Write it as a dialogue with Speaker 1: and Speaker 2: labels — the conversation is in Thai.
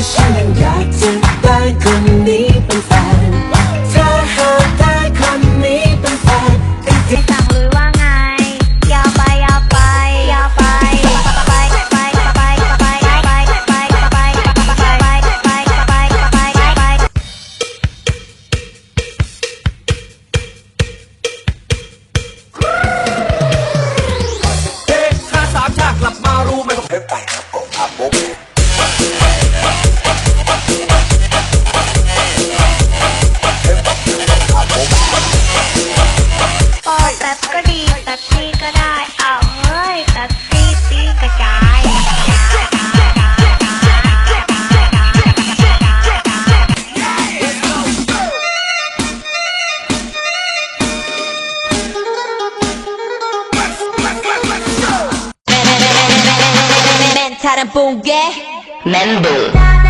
Speaker 1: แต่ฉันยังอยากจะได้คนนี้เป็นแฟนถ้าหากได้คนนี้เป็นแฟนไอ้ที่
Speaker 2: สั่งหรือว่าไงอย่าไปอย่าไปอย่าไปไปไปไปไปไปไปไปไปไปไปไปไปไป
Speaker 3: เฮ้ถ้าสามชาติกลับมารู้ไหมว่า
Speaker 4: เดินไปครับผมครับผม
Speaker 2: 나는 뽕게?
Speaker 5: 멘붕.